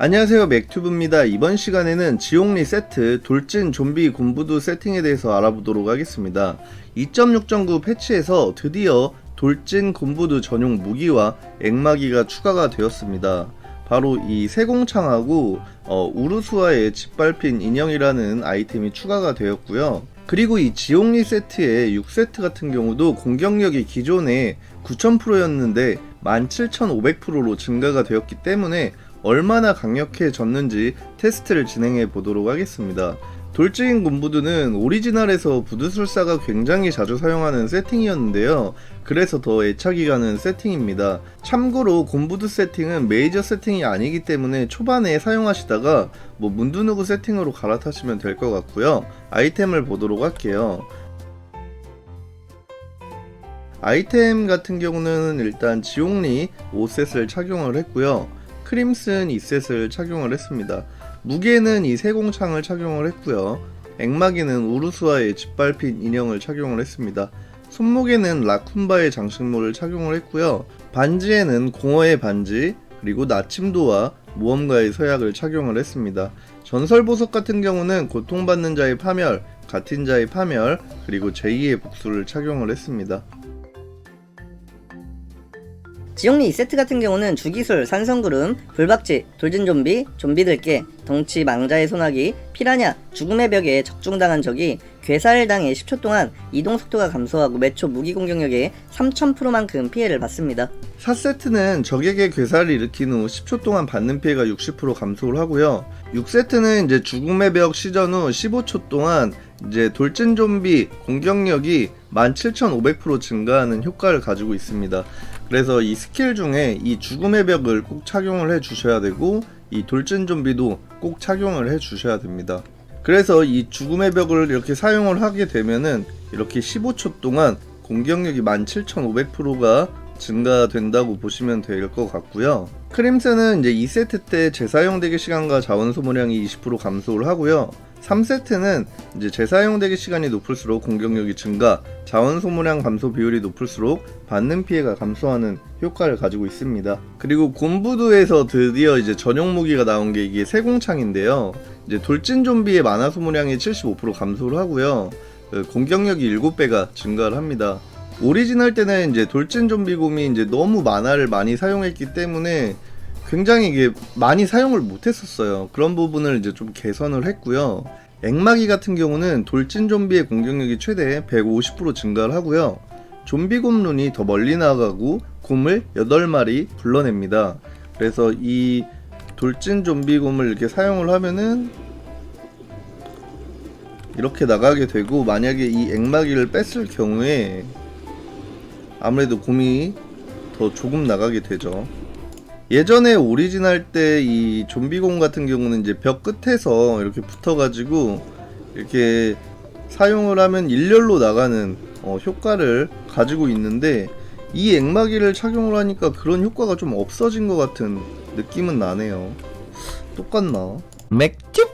안녕하세요 맥튜브입니다. 이번 시간에는 지옥리 세트 돌진 좀비 곰부두 세팅에 대해서 알아보도록 하겠습니다. 2.6.9 패치에서 드디어 돌진 곰부두 전용 무기와 액마기가 추가가 되었습니다. 바로 이 세공창하고 어, 우르수아의 짓밟힌 인형이라는 아이템이 추가가 되었고요. 그리고 이 지옥리 세트의 6세트 같은 경우도 공격력이 기존에 9000%였는데 17500%로 증가가 되었기 때문에 얼마나 강력해졌는지 테스트를 진행해 보도록 하겠습니다. 돌진 곰부드는 오리지널에서 부두술사가 굉장히 자주 사용하는 세팅이었는데요. 그래서 더 애착이 가는 세팅입니다. 참고로 곰부드 세팅은 메이저 세팅이 아니기 때문에 초반에 사용하시다가 뭐 문두누구 세팅으로 갈아타시면 될 것 같고요. 아이템을 보도록 할게요. 아이템 같은 경우는 일단 지옥리 5셋을 착용을 했고요. 크림슨 2셋을 착용을 했습니다. 무게는 이 세공창을 착용을 했고요. 액막에는 우르수아의 짓밟힌 인형을 착용을 했습니다. 손목에는 라쿤바의 장식모를 착용을 했고요. 반지에는 공허의 반지, 그리고 나침도와 모험가의 서약을 착용을 했습니다. 전설 보석 같은 경우는 고통받는 자의 파멸, 같은 자의 파멸, 그리고 제2의 복수를 착용을 했습니다. 지옥리 2세트 같은 경우는 주기술, 산성구름, 불박쥐, 돌진좀비, 좀비들께, 덩치, 망자의 소나기, 피라냐, 죽음의 벽에 적중당한 적이 괴살당해 10초 동안 이동 속도가 감소하고 매초 무기 공격력의 3000%만큼 피해를 받습니다. 4세트는 적에게 괴사를 일으킨 후 10초 동안 받는 피해가 60% 감소를 하고요. 6세트는 이제 죽음의 벽 시전 후 15초 동안 이제 돌진 좀비 공격력이 17,500% 증가하는 효과를 가지고 있습니다. 그래서 이 스킬 중에 이 죽음의 벽을 꼭 착용을 해 주셔야 되고 이 돌진 좀비도 꼭 착용을 해 주셔야 됩니다. 그래서 이 죽음의 벽을 이렇게 사용을 하게 되면은 이렇게 15초 동안 공격력이 17,500%가 증가된다고 보시면 될 것 같고요. 크림슨은 이제 2세트 때 재사용 대기 시간과 자원 소모량이 20% 감소를 하고요. 3세트는 이제 재사용 대기 시간이 높을수록 공격력이 증가, 자원 소모량 감소 비율이 높을수록 받는 피해가 감소하는 효과를 가지고 있습니다. 그리고 곰부두에서 드디어 이제 전용 무기가 나온 게 이게 세공창인데요. 이제 돌진 좀비의 만화 소모량이 75% 감소를 하고요. 그 공격력이 7배가 증가를 합니다. 오리지널 때는 이제 돌진 좀비 곰이 이제 너무 만화를 많이 사용했기 때문에 굉장히 이게 많이 사용을 못했었어요. 그런 부분을 이제 좀 개선을 했고요. 액마기 같은 경우는 돌진 좀비의 공격력이 최대 150% 증가를 하고요. 좀비 곰룬이 더 멀리 나가고 곰을 8마리 불러냅니다. 그래서 이 돌진 좀비 곰을 이렇게 사용을 하면은 이렇게 나가게 되고 만약에 이 액마기를 뺐을 경우에 아무래도 곰이 더 조금 나가게 되죠. 예전에 오리지널 때이 좀비곰 같은 경우는 이제 벽 끝에서 이렇게 붙어가지고 이렇게 사용을 하면 일렬로 나가는 어, 효과를 가지고 있는데 이 액마기를 착용을 하니까 그런 효과가 좀 없어진 것 같은 느낌은 나네요. 똑같나? 맥주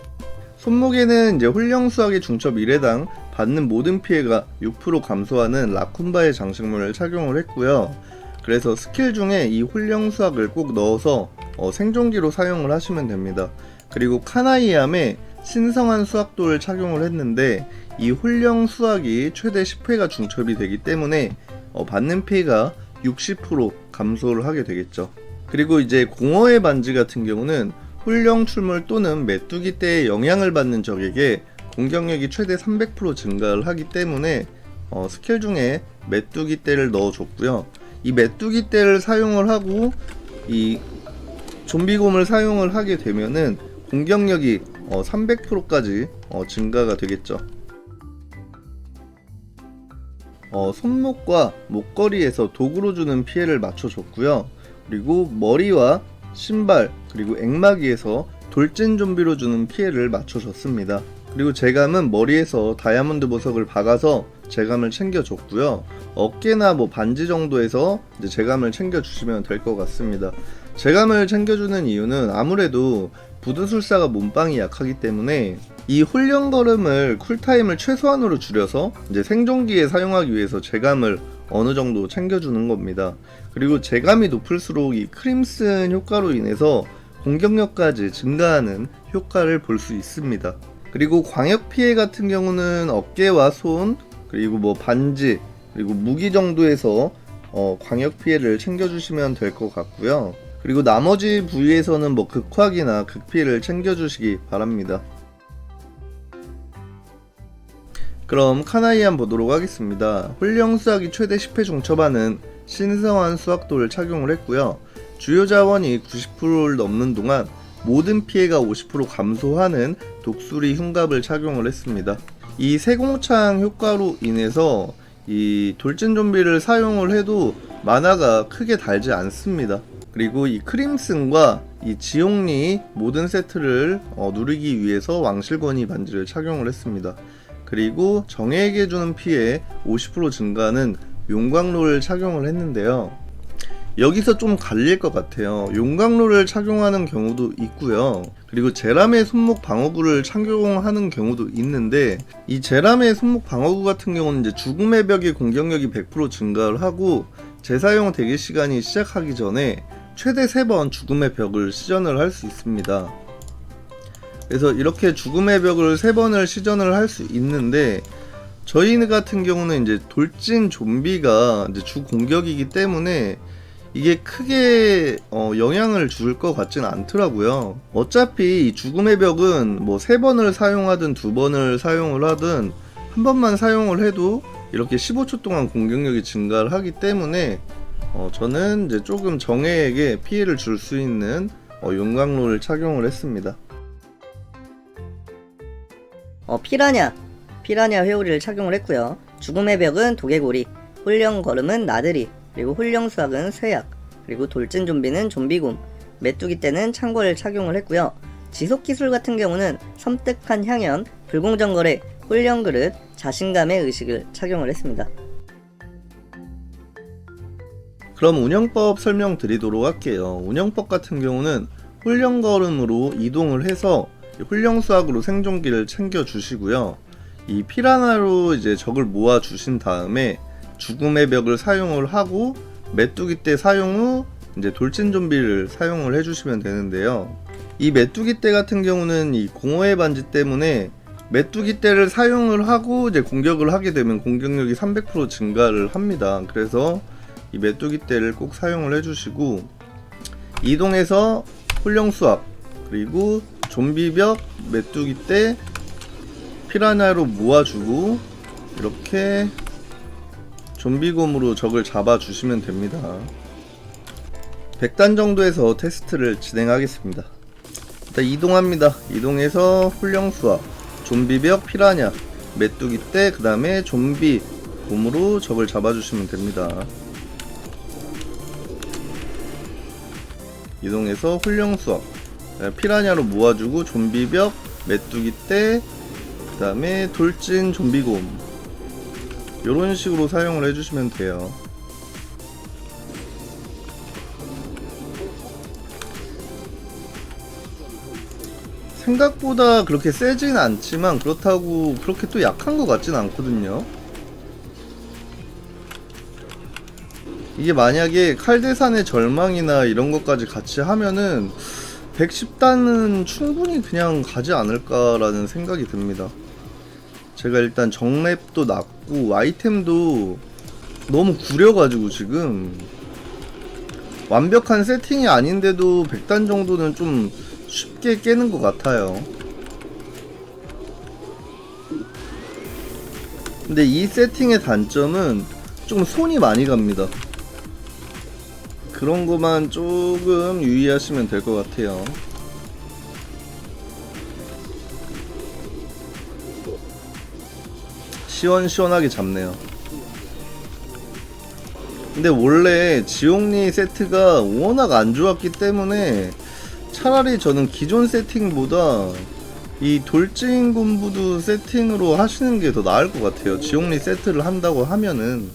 손목에는 이제 훈령 수학의 중첩 1회당 받는 모든 피해가 6% 감소하는 라쿤바의 장식물을 착용을 했고요. 그래서 스킬 중에 이 훈령 수학을 꼭 넣어서 어, 생존기로 사용을 하시면 됩니다. 그리고 카나이암에 신성한 수학도를 착용을 했는데 이 훈령 수학이 최대 10회가 중첩이 되기 때문에 어, 받는 피해가 60% 감소를 하게 되겠죠. 그리고 이제 공허의 반지 같은 경우는 훈령 출몰 또는 메뚜기 때에 영향을 받는 적에게 공격력이 최대 300% 증가를 하기 때문에 어, 스킬 중에 메뚜기 떼를 넣어줬고요. 이 메뚜기 떼를 사용을 하고 이 좀비곰을 사용을 하게 되면은 공격력이 어, 300%까지 어, 증가가 되겠죠. 어, 손목과 목걸이에서 도구로 주는 피해를 맞춰줬고요. 그리고 머리와 신발 그리고 액마기에서 돌진 좀비로 주는 피해를 맞춰줬습니다. 그리고 제감은 머리에서 다이아몬드 보석을 박아서 제감을 챙겨줬고요. 어깨나 뭐 반지 정도에서 이제 제감을 챙겨주시면 될 것 같습니다. 제감을 챙겨주는 이유는 아무래도 부두술사가 몸빵이 약하기 때문에 이 훈련걸음을 쿨타임을 최소한으로 줄여서 이제 생존기에 사용하기 위해서 제감을 어느 정도 챙겨주는 겁니다. 그리고 제감이 높을수록 이 크림슨 효과로 인해서 공격력까지 증가하는 효과를 볼 수 있습니다. 그리고 광역 피해 같은 경우는 어깨와 손, 그리고 뭐 반지, 그리고 무기 정도에서 어, 광역 피해를 챙겨주시면 될 것 같고요. 그리고 나머지 부위에서는 뭐 극확이나 극피해를 챙겨주시기 바랍니다. 그럼 카나이안 보도록 하겠습니다. 훌령 수학이 최대 10회 중첩하는 신성한 수학도를 착용을 했고요. 주요 자원이 90%를 넘는 동안 모든 피해가 50% 감소하는 독수리 흉갑을 착용을 했습니다. 이 세공창 효과로 인해서 이 돌진 좀비를 사용을 해도 만화가 크게 달지 않습니다. 그리고 이 크림슨과 이 지옥리 모든 세트를 어, 누르기 위해서 왕실권이 반지를 착용을 했습니다. 그리고 정예에게 주는 피해 50% 증가는 용광로를 착용을 했는데요. 여기서 좀 갈릴 것 같아요. 용광로를 착용하는 경우도 있고요. 그리고 제람의 손목 방어구를 착용하는 경우도 있는데 이 제람의 손목 방어구 같은 경우는 이제 죽음의 벽의 공격력이 100% 증가를 하고 재사용 대기 시간이 시작하기 전에 최대 3번 죽음의 벽을 시전을 할 수 있습니다. 그래서 이렇게 죽음의 벽을 3번을 시전을 할 수 있는데 저희 같은 경우는 이제 돌진 좀비가 이제 주 공격이기 때문에 이게 크게 어, 영향을 줄 것 같지는 않더라고요. 어차피 이 죽음의 벽은 뭐 세 번을 사용하든 두 번을 사용을 하든 한 번만 사용을 해도 이렇게 15초 동안 공격력이 증가를 하기 때문에 어, 저는 이제 조금 정예에게 피해를 줄 수 있는 어, 용광로를 착용을 했습니다. 어, 피라냐. 피라냐 회오리를 착용을 했고요. 죽음의 벽은 도개고리, 훌령 걸음은 나들이, 그리고 훌령 수학은 쇠약, 그리고 돌진 좀비는 좀비곰, 메뚜기 떼는 창궐을 착용을 했고요. 지속 기술 같은 경우는 섬뜩한 향연, 불공정 거래, 훌령 그릇, 자신감의 의식을 착용을 했습니다. 그럼 운영법 설명드리도록 할게요. 운영법 같은 경우는 훈령 걸음으로 이동을 해서 훈령 수학으로 생존기를 챙겨 주시고요. 이 피라나로 이제 적을 모아 주신 다음에 죽음의 벽을 사용을 하고 메뚜기 때 사용 후 이제 돌진 좀비를 사용을 해주시면 되는데요. 이 메뚜기 때 같은 경우는 이 공허의 반지 때문에 메뚜기 떼를 사용을 하고 이제 공격을 하게 되면 공격력이 300% 증가를 합니다. 그래서 이 메뚜기 떼를 꼭 사용을 해주시고 이동해서 훈령 수압 그리고 좀비벽 메뚜기 떼 피라냐로 모아주고 이렇게 좀비곰으로 적을 잡아주시면 됩니다. 100단 정도에서 테스트를 진행하겠습니다. 일단 이동합니다. 이동해서 훈령 수압 좀비벽 피라냐 메뚜기 떼그 다음에 좀비 곰으로 적을 잡아주시면 됩니다. 이동해서 훈령 수업 피라냐로 모아주고 좀비벽 메뚜기 떼 그다음에 돌진 좀비곰 이런 식으로 사용을 해주시면 돼요. 생각보다 그렇게 세진 않지만 그렇다고 그렇게 또 약한 것 같진 않거든요. 이게 만약에 칼대산의 절망이나 이런 것까지 같이 하면은 110단은 충분히 그냥 가지 않을까라는 생각이 듭니다. 제가 일단 정랩도 낮고 아이템도 너무 구려가지고 지금 완벽한 세팅이 아닌데도 100단 정도는 좀 쉽게 깨는 것 같아요. 근데 이 세팅의 단점은 좀 손이 많이 갑니다. 그런 것만 조금 유의하시면 될 것 같아요. 시원시원하게 잡네요. 근데 원래 지옥리 세트가 워낙 안 좋았기 때문에 차라리 저는 기존 세팅보다 이 돌진 군부도 세팅으로 하시는 게 더 나을 것 같아요. 지옥리 세트를 한다고 하면은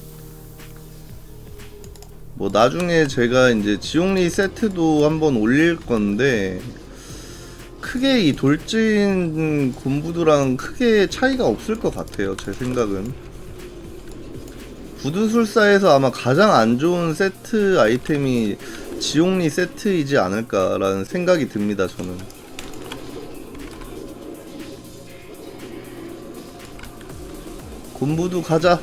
뭐 나중에 제가 이제 지옥리 세트도 한번 올릴 건데 크게 이 돌진 군부두랑 크게 차이가 없을 것 같아요. 제 생각은 구두술사에서 아마 가장 안 좋은 세트 아이템이 지옥리 세트이지 않을까라는 생각이 듭니다 저는 곰부도 가자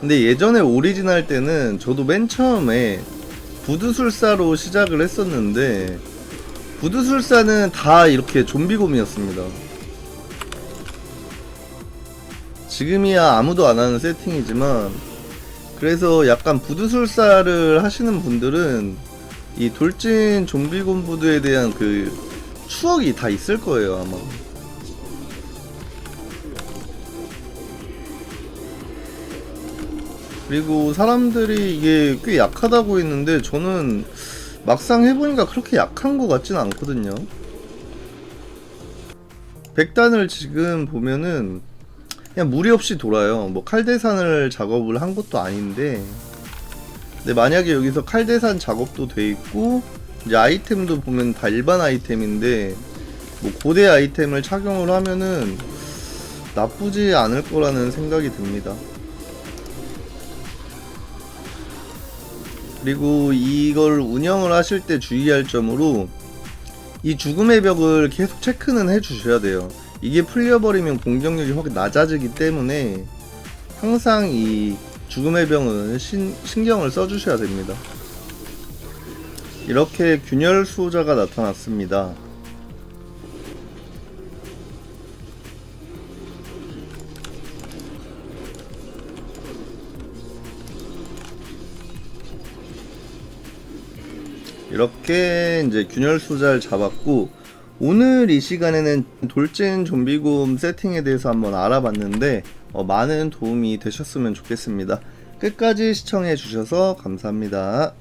근데 예전에 오리지널 때는 저도 맨 처음에 부두술사로 시작을 했었는데 부두술사는 다 이렇게 좀비곰이었습니다. 지금이야 아무도 안 하는 세팅이지만 그래서 약간 부두술사를 하시는 분들은 이 돌진 좀비곰 부두에 대한 그 추억이 다 있을 거예요 아마 그리고 사람들이 이게 꽤 약하다고 했는데 저는 막상 해보니까 그렇게 약한 것 같진 않거든요. 백단을 지금 보면은 그냥 무리 없이 돌아요. 뭐 칼대산을 작업을 한 것도 아닌데 근데 만약에 여기서 칼대산 작업도 돼 있고 이제 아이템도 보면 다 일반 아이템인데 뭐 고대 아이템을 착용을 하면은 나쁘지 않을 거라는 생각이 듭니다. 그리고 이걸 운영을 하실 때 주의할 점으로 이 죽음의 벽을 계속 체크는 해 주셔야 돼요. 이게 풀려버리면 공격력이 확 낮아지기 때문에 항상 이 죽음의 병은 신, 신경을 써주셔야 됩니다. 이렇게 균열 수호자가 나타났습니다. 이렇게 이제 균열 수자를 잡았고 오늘 이 시간에는 돌진 좀비곰 세팅에 대해서 한번 알아봤는데 어, 많은 도움이 되셨으면 좋겠습니다. 끝까지 시청해 주셔서 감사합니다.